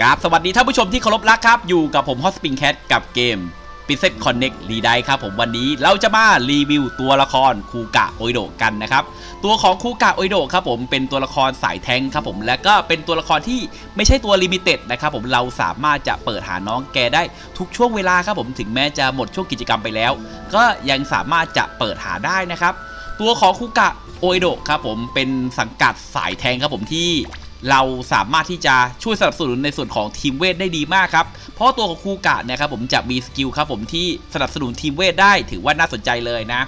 กราบสวัสดีท่านผู้ชมที่เคารพรักครับ อยู่กับผมฮอสปิงแคทกับเกม p i z e t Connect รีไดครับผมวันนี้เราจะมารีวิวตัวละครคูกะโอยโดกันนะครับ ตัวของคูกะโอยโดครับผมเป็นตัวละครสายแทงครับผมและก็เป็นตัวละครที่ไม่ใช่ตัวลิมิเต็ดนะครับผมเราสามารถจะเปิดหาน้องแกได้ทุกช่วงเวลาครับผมถึงแม้จะหมดช่วงกิจกรรมไปแล้ว ก็ยังสามารถจะเปิดหาได้นะครับ ตัวของคูกะโอยโดะครับผมเป็นสังกัดสายแทงครับผมที่เราสามารถที่จะช่วยสนับสนุนในส่วนของทีมเวทได้ดีมากครับ เพราะตัวของคูกะนี่ยครับผมจะมีสกิลครับผมที่สนับสนุนทีมเวทได้ถือว่าน่าสนใจเลยนะ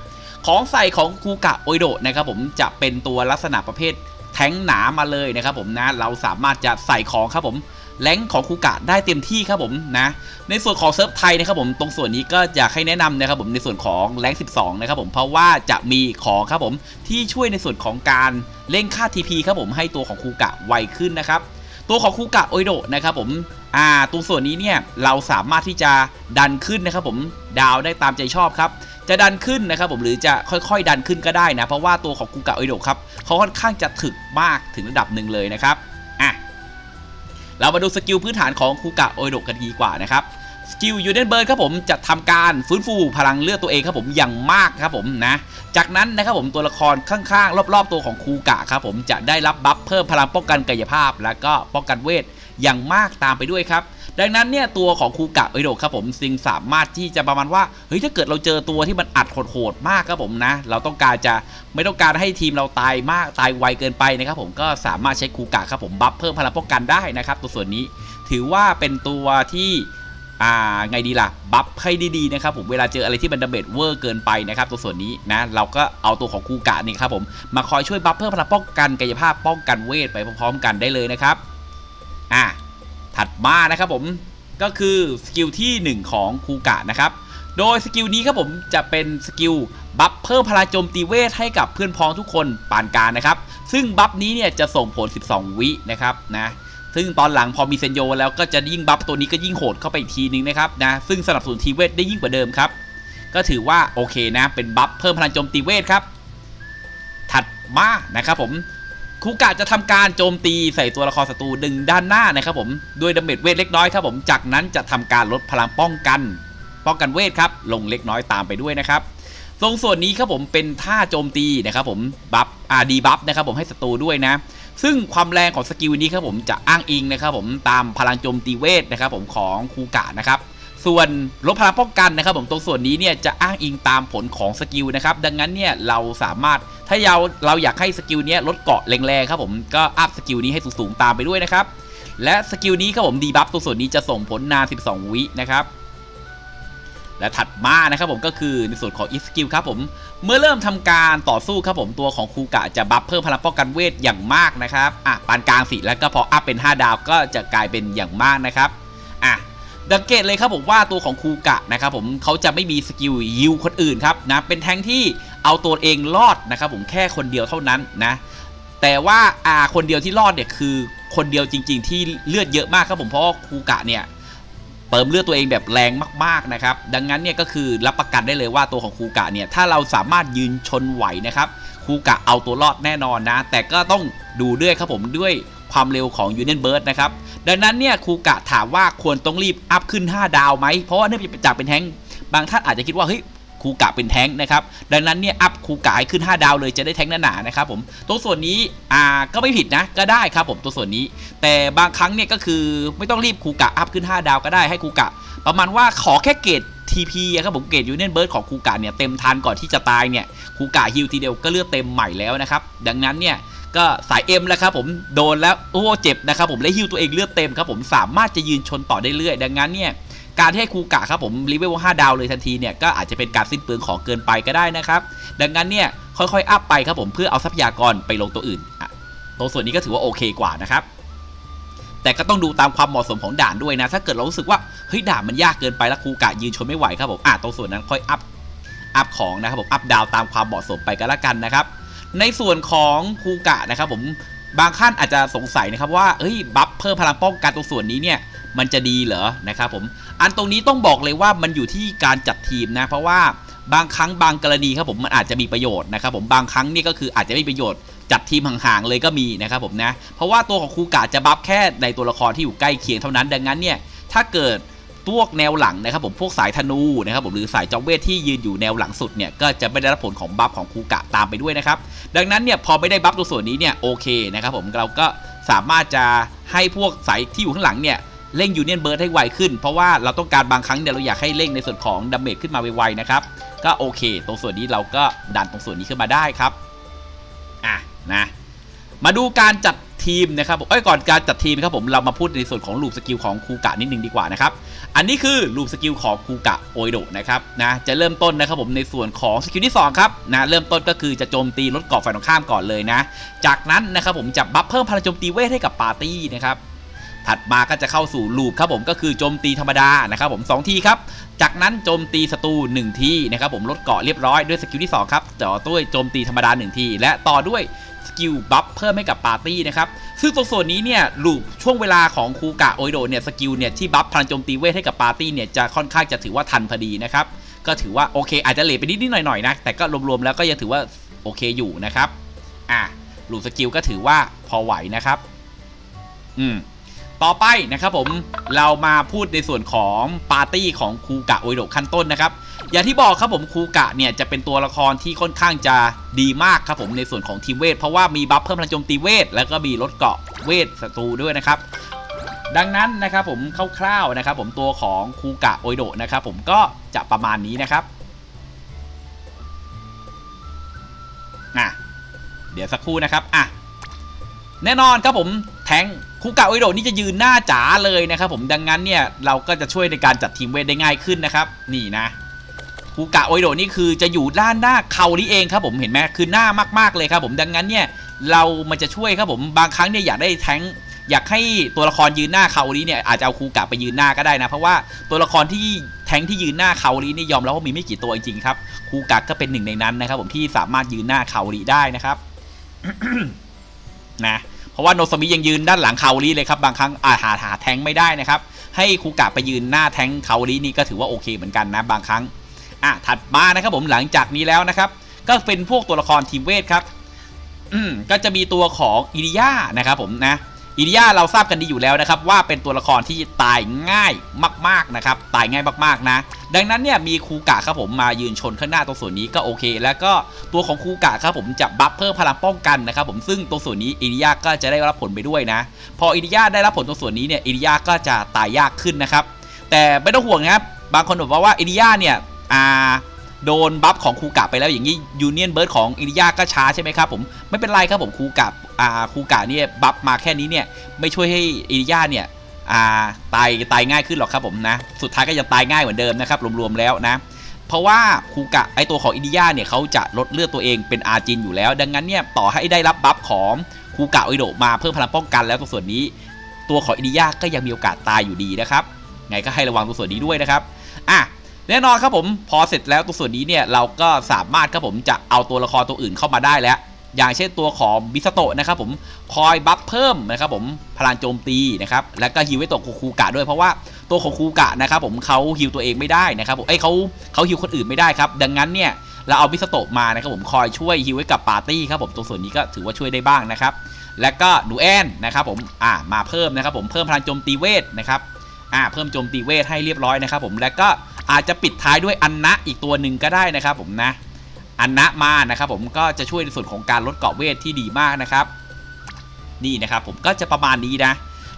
ของใส่ของคูกะโอโดนะครับผมจะเป็นตัวลักษณะประเภทแทงหนามาเลยนะครับผมนะเราสามารถจะใส่ของครับผม แรงค์ของคูกะได้เต็มที่ครับผมนะในส่วนของเซิร์ฟไทยนะครับผมตรงส่วนนี้ก็อยากให้แนะนำนะครับผมในส่วนของแรงค์12 นะครับผมเพราะว่าจะมีของครับผมที่ช่วยในส่วนของการเร่งค่า TP ครับผมให้ตัวของคูกะไวขึ้นนะครับตัวของคูกะโอโดนะครับผมอ่าตรงส่วนนี้เนี่ยเราสามารถที่จะดันขึ้นนะครับผมดาวได้ตามใจชอบครับจะดันขึ้นนะครับผมหรือจะค่อยๆ ดันขึ้นก็ได้นะ เพราะว่าตัวของคูกะโอโดครับเขาค่อนข้างจะถึกมากถึงระดับหนึ่งเลยนะครับ เรามาดูสกิลพื้นฐานของคูกะโอโดกันดีกว่านะครับสกิลยูเดนเบิร์ดครับผมจะทำการฟื้นฟูพลังเลือดตัวเองครับผมอย่างมากครับผมนะ จากนั้นนะครับผมตัวละครข้างๆ รอบๆตัวของคูกะครับผมจะได้รับบัฟเพิ่มพลังป้องกันกายภาพ และก็ป้องกันเวทอย่างมากตามไปด้วยครับ ดังนั้นเนี่ยตัวของคูกะไอโดะครับผมซิงสามารถที่จะประมาณว่าเฮ้ยถ้าเกิดเราเจอตัวที่มันอัดโหดๆมากครับผมนะ เราต้องการจะไม่ต้องการให้ทีมเราตายมากตายไวเกินไปนะครับผมก็สามารถใช้คูกะครับผมบัฟเพิ่มพลังป้องกันได้นะครับตัวส่วนนี้ถือว่าเป็นตัวที่อ่าไงดีล่ะ บัฟให้ดีๆนะครับผมเวลาเจออะไรที่มันดาเมจเวอร์เกินไปนะครับตัวส่วนนี้นะเราก็เอาตัวของคูกะนี่ครับผมมาคอยช่วยบัฟเพิ่มพลังป้องกันกายภาพป้องกันเวทไปพร้อมๆกันได้เลยนะครับอะ ถัดมานะครับผมก็คือสกิลที่ 1 ของคูกะนะครับ โดยสกิลนี้ครับผมจะเป็นสกิลบัฟเพิ่มพลังโจมตีเวทให้กับเพื่อนพ้องทุกคนปานกลารนะครับ ซึ่งบัฟนี้เนี่ยจะส่งผล 12 วินะครับนะซึ่งตอนหลังพอมีเซนโยแล้วก็จะยิ่งบัฟตัวนี้ก็ยิ่งโหดเข้าไปอีกทีนึงนะครับนะซึ่งสนับสนุนทีเวทได้ยิ่งกว่าเดิมครับ ก็ถือว่าโอเคนะเป็นบัฟเพิ่มพลังโจมตีเวทครับ ถัดมานะครับผม คูกะจะทำการโจมตีใส่ตัวละครศัตรูดึงด้านหน้านะครับผมด้วยดาเมจเวทเล็กน้อยครับผมจากนั้นจะทำการลดพลังป้องกัน ป้องกันเวทครับลงเล็กน้อยตามไปด้วยนะครับตรงส่วนนี้ครับผมเป็นท่าโจมตีนะครับผมบัฟอาดีบัฟนะครับผมให้ศัตรูด้วยนะ ซึ่งความแรงของสกิลนี้ครับผมจะอ้างอิงนะครับผมตามพลังโจมตีเวทนะครับผมของคูกะนะครับ ส่วนลดพลังป้องกันนะครับผมตรงส่วนนี้เนี่ยจะอ้างอิงตามผลของสกิลนะครับดังนั้นเนี่ยเราสามารถถ้าเราเราอยากให้สกิลนี้ลดเกาะแรงๆครับผมก็อัพสกิลนี้ให้สูงๆตามไปด้วยนะครับและสกิลนี้ครับผมดีบัฟตรงส่วนนี้จะส่งผลนาน 12 วินะครับและถัดมานะครับผมก็คือในส่วนของอีสกิลครับผมเมื่อเริ่มทำการต่อสู้ครับผมตัวของคูกะจะบัฟเพิ่มพลังป้องกันเวทอย่างมากนะครับอะปานกลางสิแล้วก็พออัพเป็น 5 ดาวก็จะกลายเป็นอย่างมากนะครับ ดังเกตเลยครับผมว่าตัวของคูกะนะครับผมเขาจะไม่มีสกิลยิวคนอื่นครับนะเป็นแทงที่เอาตัวเองรอดนะครับผมแค่คนเดียวเท่านั้นนะแต่ว่าอาคนเดียวที่รอดเนี่ยคือคนเดียวจริง ๆ ที่เลือดเยอะมากครับผมเพราะคูกะเนี่ยเติมเลือดตัวเองแบบแรงมากๆนะครับดังนั้นเนี่ยก็คือรับประกันได้เลยว่าตัวของคูกะเนี่ยถ้าเราสามารถยืนชนไหวนะครับคูกะเอาตัวรอดแน่นอนนะ แต่ก็ต้องดูด้วยครับผมด้วย ความเร็วของยูเนียนเบิร์ดนะครับ ดังนั้นเนี่ยครูกะถามว่าควรต้องรีบอัพขึ้น 5 ดาวไหม เพราะว่าเนื่องจากเป็นแท้งบางท่านอาจจะคิดว่าเฮ้ยครูกะเป็นแท้งนะครับ ดังนั้นเนี่ยอัพครูกะให้ขึ้น 5 ดาวเลยจะได้แท้งหนาๆนะครับผมตรงส่วนนี้อ่าก็ไม่ผิดนะก็ได้ครับผมตัวส่วนนี้ แต่บางครั้งเนี่ยก็คือไม่ต้องรีบครูกะอัพขึ้น 5 ดาวก็ได้ให้ครูกะ ประมาณว่าขอแค่เกรด TP อะครับผมเกรดยูเนียนเบิร์ดของครูกะเนี่ยเต็มทันก่อนที่จะตายเนี่ยครูกะฮิลทีเดียวก็เลือดเต็มใหม่แล้วนะครับดังนั้นเนี่ย ก็สายเอ็มแล้วครับผมโดนแล้วโอ้เจ็บนะครับผมและฮิลตัวเองเลือดเต็มครับผมสามารถจะยืนชนต่อได้เรื่อยดังนั้นเนี่ยการที่ให้คูกะครับผมรีเวล5ดาวเลยทันทีเนี่ยก็อาจจะเป็นการสิ้นเปลืองของเกินไปก็ได้นะครับดังนั้นเนี่ยค่อยๆอัพไปครับผมเพื่อเอาทรัพยากรไปลงตัวอื่นอะตัวส่วนนี้ก็ถือว่าโอเคกว่านะครับแต่ก็ต้องดูตามความเหมาะสมของด่านด้วยนะ ถ้าเกิดเรารู้สึกว่าเฮ้ยด่านมันยากเกินไปแล้วครูกะยืนชนไม่ไหวครับผมอะตรงส่วนนั้นค่อยอัพอัพของนะครับผมอัพดาวตามความเหมาะสมไปก็แล้วกันนะครับ ในส่วนของครูกะนะครับผมบางท่านอาจจะสงสัยนะครับว่าเฮ้ยบัฟเพิ่มพลังป้องกันตรงส่วนนี้เนี่ยมันจะดีเหรอนะครับผมอันตรงนี้ต้องบอกเลยว่ามันอยู่ที่การจัดทีมนะเพราะว่าบางครั้งบางกรณีครับผมมันอาจจะมีประโยชน์นะครับผมบางครั้งนี่ก็คืออาจจะไม่มีประโยชน์จัดทีมห่างๆเลยก็มีนะครับผมนะเพราะว่าตัวของคูกะจะบัฟแค่ในตัวละครที่อยู่ใกล้เคียงเท่านั้นดังนั้นเนี่ยถ้าเกิด พวกแนวหลังนะครับผมพวกสายธนูนะครับผมหรือสายจอมเวทที่ยืนอยู่แนวหลังสุดเนี่ยก็จะไม่ได้รับผลของบัฟของคูกะตามไปด้วยนะครับดังนั้นเนี่ยพอไม่ได้บัฟตัวส่วนนี้เนี่ยโอเคนะครับผมเราก็สามารถจะให้พวกสายที่อยู่ข้างหลังเนี่ยเร่งยูเนียนเบิร์ดให้ไวขึ้น เพราะว่าเราต้องการบางครั้งเนี่ยเราอยากให้เร่งในส่วนของดาเมจขึ้นมาไวๆนะครับก็โอเค ตรงส่วนนี้เราก็ดันตรงส่วนนี้ขึ้นมาได้ครับอะนะมาดูการจัด ทีมนะครับผมเอ้ยก่อนการจัดทีมครับผมเรามาพูดในส่วนของลูปสกิลของคูกะนิดนึงดีกว่านะครับอันนี้คือลูปสกิลของคูกะโอยโดนะครับนะจะเริ่มต้นนะครับผมในส่วนของสกิลที่2ครับนะเริ่มต้นก็คือจะโจมตีลดเกราะฝ่ายตรงข้ามก่อนเลยนะ จากนั้นนะครับผมจะบัฟเพิ่มพลังโจมตีเวทให้กับปาร์ตี้นะครับถัดมาก็จะเข้าสู่ลูปครับผมก็คือโจมตีธรรมดานะครับผม2ทีครับ จากนั้นโจมตีศัตรู1ทีนะครับผมลดเกาะเรียบร้อยด้วยสกิลที่2ครับต่อด้วยโจมตีธรรมดา1ทีและต่อด้วย สกิลบัฟเพิ่มให้กับปาร์ตี้นะครับ ซึ่งตรงส่วนนี้เนี่ยลูปช่วงเวลาของคูกะโอยโดเนี่ยสกิลเนี่ยที่บัฟพลังโจมตีเวทให้กับปาร์ตี้เนี่ยจะค่อนข้างจะถือว่าทันพอดีนะครับ ก็ถือว่าโอเค อาจจะเลทไปนิดนิดหน่อยหน่อยๆนะ แต่ก็รวมๆแล้วก็ยังถือว่าโอเคอยู่นะครับ อะลูปสกิลก็ถือว่าพอไหวนะครับ อืมต่อไปนะครับผมเรามาพูดในส่วนของปาร์ตี้ของคูกะโอยโดขั้นต้นนะครับ อย่างที่บอกครับผมคูกะเนี่ยจะเป็นตัวละครที่ค่อนข้างจะดีมากครับผมในส่วนของทีมเวท เพราะว่ามีบัฟเพิ่มพลังโจมตีเวท แล้วก็มีลดเกาะเวทศัตรูด้วยนะครับดังนั้นนะครับผมคร่าวๆนะครับผมตัวของคูกะโอโดะนะครับผมก็จะประมาณนี้นะครับอะเดี๋ยวสักครู่นะครับอะแน่นอนครับผมแทงคูกะโอโดะนี่จะยืนหน้าจ๋าเลยนะครับผมดังนั้นเนี่ยเราก็จะช่วยในการจัดทีมเวทได้ง่ายขึ้นนะครับ นี่นะ คูกะโอิโดนี่คือจะอยู่ด้านหน้าเขานี้เองครับผมเห็นไหมคือหน้ามากๆเลยครับผมดังนั้นเนี่ยเรามันจะช่วยครับผมบางครั้งเนี่ยอยากได้แทงอยากให้ตัวละครยืนหน้าเขานี้เนี่ยอาจจะเอาคูกะไปยืนหน้าก็ได้นะ เพราะว่าตัวละครที่แทงที่ยืนหน้าเขานี้นี่ยอมแล้วว่ามีไม่กี่ตัวจริงๆครับคูกะก็เป็นหนึ่งในนั้นนะครับ ผมที่สามารถยืนหน้าเขานี้ได้นะครับนะเพราะว่าโนซามิยังยืนด้านหลังคาโอริเลยครับบางครั้งอาจหาหาแทงไม่ได้นะครับ ให้คูกะไปยืนหน้าแทงคาโอรินี่ก็ถือว่าโอเคเหมือนกันนะบางครั้ง อะถัดมานะครับผมหลังจากนี้แล้วนะครับ ก็เป็นพวกตัวละครทีมเวทครับอืมก็จะมีตัวของอิริยานะครับผมนะอิริยาเราทราบกันดีอยู่แล้วนะครับ ว่าเป็นตัวละครที่ตายง่ายมากๆนะครับ ตายง่ายมากๆนะ ดังนั้นเนี่ยมีคูกะครับผมมายืนชนข้างหน้าตรงส่วนนี้ก็โอเค แล้วก็ตัวของคูกะครับผมจะบัฟเพิ่มพลังป้องกันนะครับ ผมซึ่งตรงส่วนนี้อิริยาก็จะได้รับผลไปด้วยนะ พออิริยาได้รับผลตรงส่วนนี้เนี่ยอิริยาก็จะตายยากขึ้นนะครับ แต่ไม่ต้องห่วงนะครับบางคนบอกว่าอิริยาเนี่ย อ่าโดนบัฟของคูกะไปแล้วอย่างนี้ยูเนียนเบิร์ดของอิริยาก็ช้าใช่ไหมครับผมไม่เป็นไรครับผมคูกะอ่าคูกะเนี่ยบัฟมาแค่นี้เนี่ยไม่ช่วยให้อิริยาเนี่ยอ่าตายตายง่ายขึ้นหรอกครับผมนะสุดท้ายก็ยังตายง่ายเหมือนเดิมนะครับรวมๆแล้วนะเพราะว่าคูกะไอตัวของอินิยาเนี่ยเขาจะลดเลือดตัวเองเป็นอาจินอยู่แล้ว ดังนั้นเนี่ยต่อให้ได้รับบัฟของคูกะอิโดมาเพิ่มพลังป้องกันแล้วตรงส่วนนี้ ตัวของอินิยาก็ยังมีโอกาสตายอยู่ดีนะครับไงก็ให้ระวังตรงส่วนนี้ด้วยนะครับ แน่นอนครับผมพอเสร็จแล้วตรงส่วนนี้เนี่ยเราก็สามารถครับผมจะเอาตัวละครตัวอื่นเข้ามาได้แล้ว อย่างเช่นตัวของบิสโตะนะครับผมคอยบัฟเพิ่มนะครับผมพลังโจมตีนะครับแล้วก็ฮิวไว้ตัวของคูกะด้วยเพราะว่าตัวของคูกะนะครับผมเขาฮิวตัวเองไม่ได้นะครับผมไอ้เขาเขาฮิวคนอื่นไม่ได้ครับดังนั้นเนี่ยเราเอาบิสโตะมานะครับผมคอยช่วยฮิวไว้กับปาร์ตี้ครับผมตรงส่วนนี้ก็ถือว่าช่วยได้บ้างนะครับแล้วก็ดูแอนนะครับผมอ่ามาเพิ่มนะครับผมเพิ่มพลังโจมตีเวทนะครับอ่าเพิ่มโจมตีเวทให้เรียบร้อยนะครับผมแล้วก็ อาจจะปิดท้ายด้วยอันนะอีกตัวหนึ่งก็ได้นะครับผมนะอันนะมานะครับผมก็จะช่วยในส่วนของการลดเกาะเวทที่ดีมากนะครับ นี่นะครับผมก็จะประมาณนี้นะ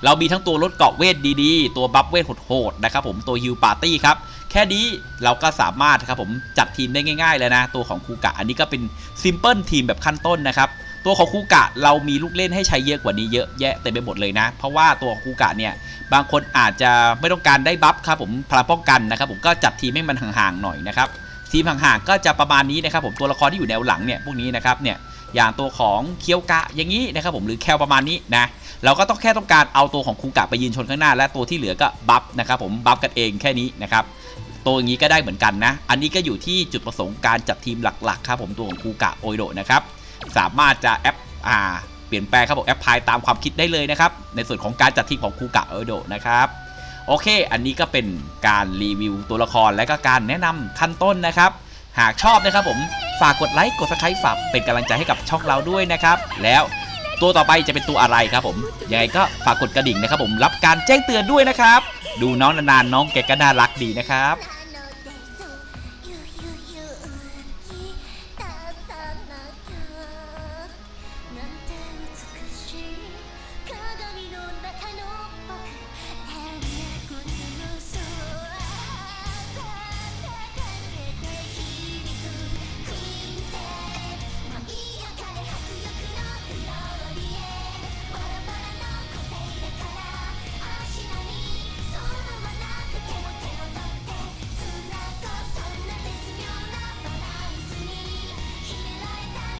เรามีทั้งตัวลดเกาะเวทดีๆ ตัวบัฟเวทโหดๆนะครับผมตัวฮิลปาร์ตี้ครับแค่นี้เราก็สามารถครับผมจัดทีมได้ง่ายๆเลยนะ ตัวของคูกะอันนี้ก็เป็นซิมเพิลทีมแบบขั้นต้นนะครับตัวของคูกะเรามีลูกเล่นให้ใช้เยอะกว่านี้เยอะแยะเต็มไปหมดเลยนะ เพราะว่าตัวของคูกะเนี่ย บางคนอาจจะไม่ต้องการได้บัฟครับผมพลังป้องกันนะครับผมก็จัดทีมให้มันห่างๆหน่อยนะครับทีมห่างๆก็จะประมาณนี้นะครับผมตัวละครที่อยู่แนวหลังเนี่ยพวกนี้นะครับเนี่ยอย่างตัวของเคียวกะอย่างนี้นะครับผมหรือแคลประมาณนี้นะเราก็ต้องแค่ต้องการเอาตัวของคูกะไปยืนชนข้างหน้า และตัวที่เหลือก็บัฟนะครับผมบัฟกันเองแค่นี้นะครับตัวอย่างนี้ก็ได้เหมือนกันนะ อันนี้ก็อยู่ที่จุดประสงค์การจัดทีมหลักๆครับผมตัวของคูกะโอยโดนะครับ สามารถจะแอปอ่า ลี่ยนแปลงครับผมแอปพลายตามความคิดได้เลยนะครับ ในส่วนของการจัดทีมของคูกะโอยโดะนะครับโอเค อันนี้ก็เป็นการรีวิวตัวละครและก็การแนะนำขั้นต้นนะครับ หากชอบนะครับผมฝากกดไลค์กดซับสไครต์ฝากเป็นกำลังใจให้กับช่องเราด้วยนะครับ แล้วตัวต่อไปจะเป็นตัวอะไรครับผมยังไงก็ฝากกดกระดิ่งนะครับผมรับการแจ้งเตือนด้วยนะครับ ดูน้องนานๆน้องแกก็น่ารักดีนะครับ